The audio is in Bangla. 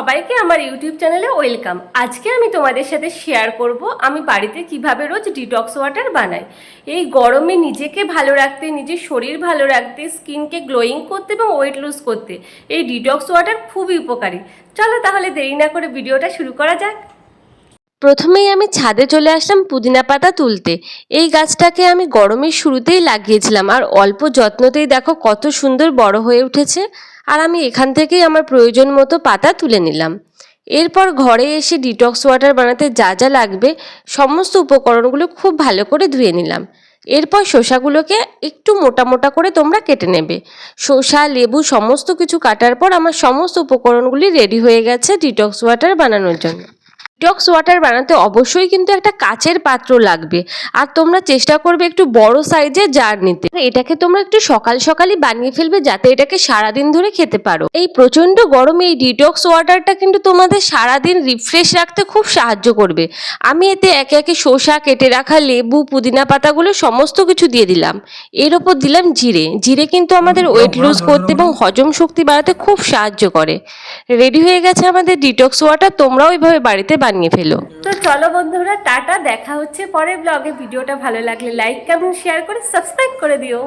আমার ইউটিউব চ্যানেলে ওয়েলকাম। আজকে আমি তোমাদের সাথে শেয়ার করব আমি বাড়িতে কীভাবে রোজ ডিটক্স ওয়াটার বানাই। এই গরমে নিজেকে ভালো রাখতে, নিজের শরীর ভালো রাখতে স্কিনকে গ্লোয়িং করতে এবং ওয়েট লুজ করতে এই ডিটক্স ওয়াটার খুবই উপকারী। চলো তাহলে দেরি না করে ভিডিওটা শুরু করা যাক। প্রথমেই আমি ছাদে চলে আসলাম পুদিনা পাতা তুলতে। এই গাছটাকে আমি গরমের শুরুতেই লাগিয়েছিলাম আর অল্প যত্নতেই দেখো কত সুন্দর বড় হয়ে উঠেছে। আর আমি এখান থেকেই আমার প্রয়োজন মতো পাতা তুলে নিলাম। এরপর ঘরে এসে ডিটক্স ওয়াটার বানাতে যা যা লাগবে, সমস্ত উপকরণগুলো খুব ভালো করে ধুয়ে নিলাম। এরপর শসাগুলোকে একটু মোটা মোটা করে তোমরা কেটে নেবে। শসা, লেবু, সমস্ত কিছু কাটার পর আমার সমস্ত উপকরণগুলি রেডি হয়ে গেছে ডিটক্স ওয়াটার বানানোর জন্য। ডিটক্স ওয়াটার বানাতে অবশ্যই কিন্তু একটা কাচের পাত্র লাগবে। আর তোমরা চেষ্টা করবে একটু বড় সাইজের জার নিতে। এটাকে তোমরা একটু সকাল সকালই বানিয়ে ফেলবে যাতে এটাকে সারাদিন ধরে খেতে পারো। এই প্রচণ্ড গরমে এই ডিটক্স ওয়াটারটা কিন্তু তোমাদের সারাদিন রিফ্রেশ রাখতে খুব সাহায্য করবে। আমি এতে একে একে শসা কেটে রাখা লেবু পুদিনা পাতাগুলো সমস্ত কিছু দিয়ে দিলাম। এর ওপর দিলাম জিরে। জিরে কিন্তু আমাদের ওয়েট লুজ করতে এবং হজম শক্তি বাড়াতে খুব সাহায্য করে। রেডি হয়ে গেছে আমাদের ডিটক্স ওয়াটার। তোমরাও এইভাবে বাড়িতে বানিয়ে ফেলো। তো চলো বন্ধুরা, টাটা, দেখা হচ্ছে পরের ব্লগে ভিডিওটা ভালো লাগলে লাইক কমেন্ট শেয়ার করে সাবস্ক্রাইব করে দিও।